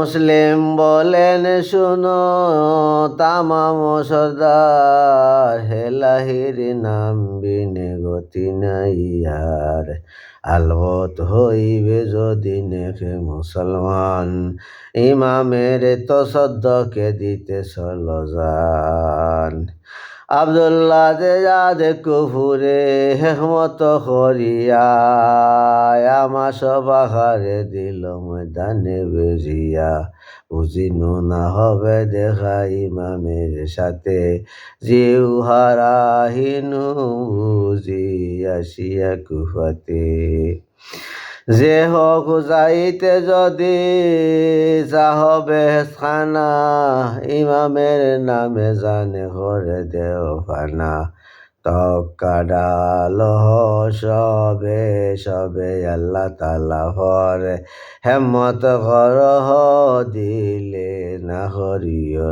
মুসলিম বলেন, শুনো, তামাম সর্দার হেলাহির নাম বিনে গতি নাই আর। আলবত হইবে যদি নেখে মুসলমান, ইমামের তো সদ্যকে দিতে সলজান আবদুল্লাহ যাদ কুফুরে হেমত করিয়া আমার সবাহারে দিল ময়দানে বেরিয়া বুঝিনু না হবে দেখা ইমামের সাথে। জিউ হারাহিনু বুঝি আসিয়া কুফাতে। যে হোক যাইতে যদি চাহবে খানা ইমামের নামে জানে করে দেও ফানা তকাডাল সবে সবে আল্লাহ তালা হরে। হেমত কর দিলে না হরিয়